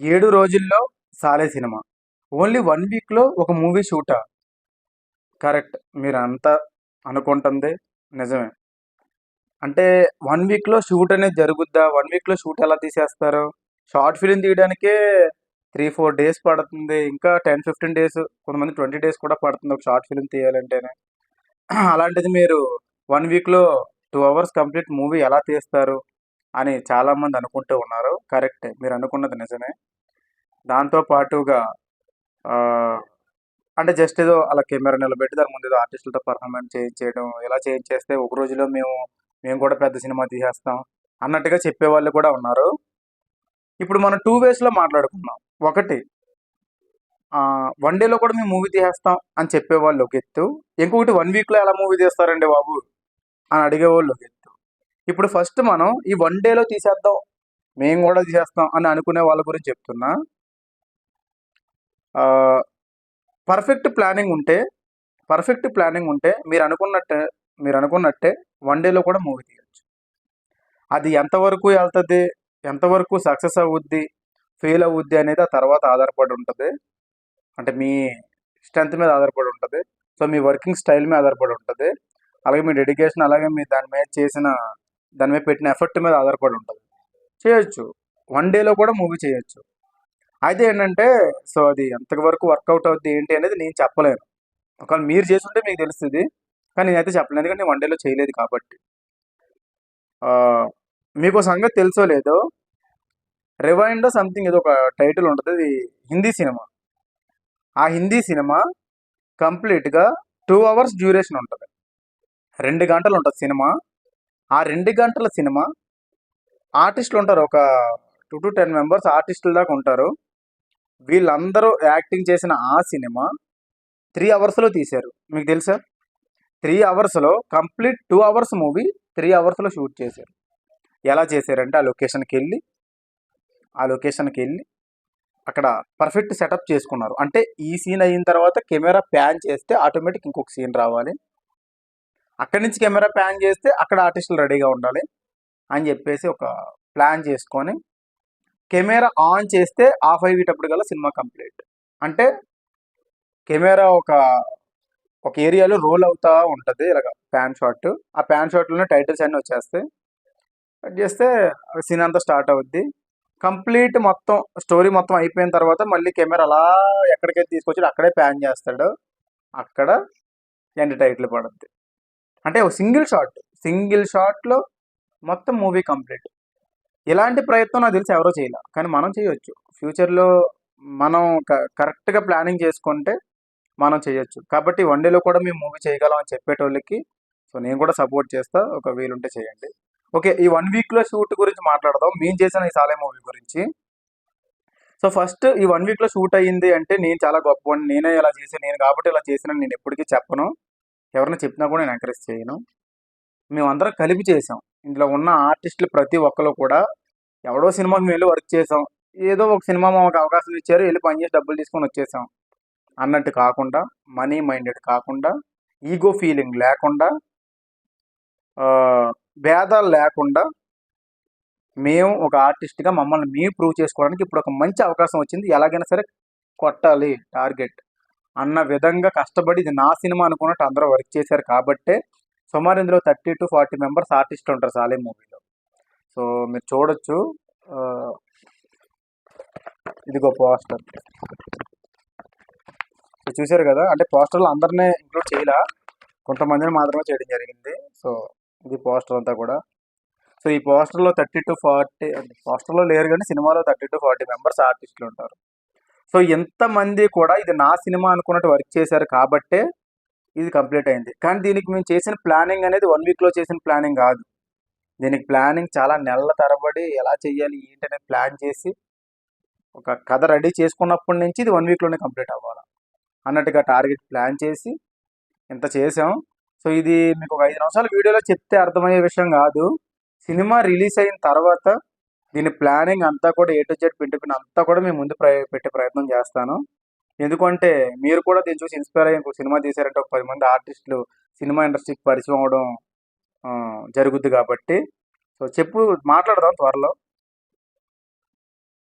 ఏడు రోజుల్లో సాలే సినిమా. ఓన్లీ వన్ వీక్లో ఒక మూవీ షూటా? కరెక్ట్. మీరు అంతా అనుకుంటుంది నిజమే. అంటే వన్ వీక్లో షూట్ అనేది జరుగుద్దా? వన్ వీక్లో షూట్ ఎలా తీసేస్తారు? షార్ట్ ఫిలిం తీయడానికే త్రీ ఫోర్ డేస్ పడుతుంది. ఇంకా టెన్ ఫిఫ్టీన్ డేస్ కొంతమంది ట్వంటీ డేస్ కూడా పడుతుంది ఒక షార్ట్ ఫిలిం తీయాలంటేనే. అలాంటిది మీరు వన్ వీక్లో టూ అవర్స్ కంప్లీట్ మూవీ ఎలా తీస్తారు? అని చాలామంది అనుకుంటూ ఉన్నారు. కరెక్టే. మీరు అనుకున్నది నిజమే. దాంతో పాటుగా అంటే జస్ట్ ఏదో అలా కెమెరా నిలబెట్టి దాని ముందు ఏదో ఆర్టిస్టులతో పర్ఫార్మెన్స్ చేయించేయడం ఇలా చేయించేస్తే ఒక రోజులో మేము మేము కూడా పెద్ద సినిమా తీసేస్తాం అన్నట్టుగా చెప్పేవాళ్ళు కూడా ఉన్నారు. ఇప్పుడు మనం టూ వేస్లో మాట్లాడుకున్నాం ఒకటి వన్ డేలో కూడా మేము మూవీ తీసేస్తాం అని చెప్పేవాళ్ళు ఒక ఎత్తు. ఇంకొకటి వన్ వీక్లో ఎలా మూవీ తీస్తారండి బాబు? అని అడిగేవాళ్ళు ఒక ఎత్తు. ఇప్పుడు ఫస్ట్ మనం ఈ వన్ డేలో తీసేద్దాం. మేము కూడా తీసేస్తాం అని అనుకునే వాళ్ళ గురించి చెప్తున్నా. పర్ఫెక్ట్ ప్లానింగ్ ఉంటే పర్ఫెక్ట్ ప్లానింగ్ ఉంటే మీరు అనుకున్నట్టే మీరు అనుకున్నట్టే వన్ డేలో కూడా మూవీ తీయచ్చు. అది ఎంతవరకు వెళ్తుంది ఎంతవరకు సక్సెస్ అవుద్ది ఫెయిల్ అవుద్ది అనేది ఆ తర్వాత ఆధారపడి ఉంటుంది. అంటే మీ స్ట్రెంత్ మీద ఆధారపడి ఉంటుంది. సో మీ వర్కింగ్ స్టైల్ మీద ఆధారపడి ఉంటుంది. అలాగే మీ డెడికేషన్ అలాగే మీ దాని మీద చేసిన దాని మీద పెట్టిన ఎఫర్ట్ మీద ఆధారపడి ఉంటుంది. చేయొచ్చు. వన్ డేలో కూడా మూవీ చేయొచ్చు. అయితే ఏంటంటే సో అది ఎంతవరకు వర్కౌట్ అవుద్ది ఏంటి అనేది నేను చెప్పలేను. ఒకవేళ మీరు చేస్తుంటే మీకు తెలుస్తుంది. కానీ నేనైతే చెప్పలేను. ఎందుకంటే నేను వన్ డేలో చేయలేదు కాబట్టి. మీకు సంగతి తెలుసో లేదో రివైండ్ సంథింగ్ ఏదో ఒక టైటిల్ ఉంటుంది. అది హిందీ సినిమా. ఆ హిందీ సినిమా కంప్లీట్గా టూ అవర్స్ డ్యూరేషన్ ఉంటుంది. రెండు గంటలు ఉంటుంది సినిమా. ఆ రెండు గంటల సినిమా ఆర్టిస్టులు ఉంటారు. ఒక టూ టు టెన్ మెంబర్స్ ఆర్టిస్టుల దాకా ఉంటారు. వీళ్ళందరూ యాక్టింగ్ చేసిన ఆ సినిమా త్రీ అవర్స్లో తీశారు. మీకు తెలుసా? త్రీ అవర్స్లో complete two hours movie three అవర్స్లో షూట్ చేశారు. ఎలా చేశారంటే ఆ లొకేషన్కి వెళ్ళి ఆ లొకేషన్కి వెళ్ళి అక్కడ పర్ఫెక్ట్ సెటప్ చేసుకున్నారు. అంటే ఈ సీన్ అయిన తర్వాత కెమెరా ప్యాన్ చేస్తే ఆటోమేటిక్ ఇంకొక సీన్ రావాలి. అక్కడి నుంచి కెమెరా ప్యాన్ చేస్తే అక్కడ ఆర్టిస్టులు రెడీగా ఉండాలి అని చెప్పేసి ఒక ప్లాన్ చేసుకొని కెమెరా ఆన్ చేస్తే ఆఫ్ అయ్యేటప్పుడు గల సినిమా కంప్లీట్. అంటే కెమెరా ఒక ఒక ఏరియాలో రోల్ అవుతా ఉంటుంది ఇలాగ ప్యాన్ షాట్. ఆ ప్యాన్ షాట్లోనే టైటిల్స్ అన్నీ వచ్చేస్తాయి. కట్ చేస్తే సీన్ అంతా స్టార్ట్ అవుద్ది. కంప్లీట్ మొత్తం స్టోరీ మొత్తం అయిపోయిన తర్వాత మళ్ళీ కెమెరా అలా ఎక్కడికైతే తీసుకొచ్చి అక్కడే ప్యాన్ చేస్తాడు. అక్కడ ఎండ్ టైటిల్ పడుద్ది. అంటే ఒక సింగిల్ షాట్ సింగిల్ షాట్లో మొత్తం మూవీ కంప్లీట్. ఇలాంటి ప్రయత్నం నాకు తెలిసి ఎవరో చేయలే కానీ మనం చేయొచ్చు. ఫ్యూచర్లో మనం క- కరెక్ట్గా ప్లానింగ్ చేసుకుంటే మనం చేయొచ్చు. కాబట్టి వన్ డేలో కూడా మేము మూవీ చేయగలం అని చెప్పేటోళ్ళకి సో నేను కూడా సపోర్ట్ చేస్తా ఒక వీలుంటే చేయండి. ఓకే ఈ వన్ వీక్లో షూట్ గురించి మాట్లాడదాం. మేము చేసిన ఈ సాలే మూవీ గురించి. సో ఫస్ట్ ఈ వన్ వీక్లో షూట్ అయ్యింది అంటే నేను చాలా గొప్ప నేనే ఇలా చేసి నేను కాబట్టి ఇలా చేసిన నేను ఎప్పటికీ చెప్పను. ఎవరైనా చెప్పినా కూడా నేను ఎంకరేజ్ చేయను. మేమందరం కలిపి చేసాం. ఇందులో ఉన్న ఆర్టిస్టులు ప్రతి ఒక్కరు కూడా ఎవడో సినిమాకి మేము వెళ్ళి వర్క్ చేసాం. ఏదో ఒక సినిమా మాకు అవకాశం ఇచ్చారు వెళ్ళి పని చేసి డబ్బులు తీసుకొని వచ్చేసాం. అన్నట్టు కాకుండా మనీ మైండెడ్ కాకుండా ఈగో ఫీలింగ్ లేకుండా భేదాలు లేకుండా మేము ఒక ఆర్టిస్ట్గా మమ్మల్ని మేము ప్రూవ్ చేసుకోవడానికి ఇప్పుడు ఒక మంచి అవకాశం వచ్చింది. ఎలాగైనా సరే కొట్టాలి టార్గెట్ అన్న విధంగా కష్టపడి ఇది నా సినిమా అనుకున్నట్టు అందరూ వర్క్ చేశారు కాబట్టే సుమారు ఇందులో thirty to forty members artist ఉంటారు సాలే మూవీలో. సో మీరు చూడొచ్చు. ఇదిగో పోస్టర్. చూశారు కదా? అంటే పోస్టర్లు అందరినీ ఇంక్లూడ్ చేయలే? కొంతమందిని మాత్రమే చేయడం జరిగింది. సో ఇది పోస్టర్ అంతా కూడా. సో ఈ పోస్టర్లో థర్టీ టు ఫార్టీ పోస్టర్లో లేరు కానీ సినిమాలో థర్టీ టు ఫార్టీ మెంబర్స్ ఆర్టిస్టులు ఉంటారు. సో ఎంతమంది కూడా ఇది నా సినిమా అనుకున్నట్టు వర్క్ చేశారు కాబట్టే ఇది కంప్లీట్ అయింది. కానీ దీనికి మేము చేసిన ప్లానింగ్ అనేది వన్ వీక్లో చేసిన ప్లానింగ్ కాదు. దీనికి ప్లానింగ్ చాలా నెలల తరబడి ఎలా చేయాలి ఏంటనే ప్లాన్ చేసి ఒక కథ రెడీ చేసుకున్నప్పటి నుంచి ఇది వన్ వీక్లోనే కంప్లీట్ అవ్వాలి అన్నట్టుగా టార్గెట్ ప్లాన్ చేసి ఇంత చేసాం. సో ఇది మీకు ఒక ఐదు నిమిషాల వీడియోలో చెప్తే అర్థమయ్యే విషయం కాదు. సినిమా రిలీజ్ అయిన తర్వాత దీని ప్లానింగ్ అంతా కూడా ఏ టు జెడ్ పిండి అంతా కూడా మేము ముందు పెట్టే ప్రయత్నం చేస్తాను. ఎందుకంటే మీరు కూడా దీన్ని చూసి ఇన్స్పైర్ అయ్యి సినిమా తీశారంటే ఒక పది మంది ఆర్టిస్టులు సినిమా ఇండస్ట్రీకి పరిచయం అవడం జరుగుద్ది కాబట్టి. సో చెప్పు మాట్లాడదాం త్వరలో.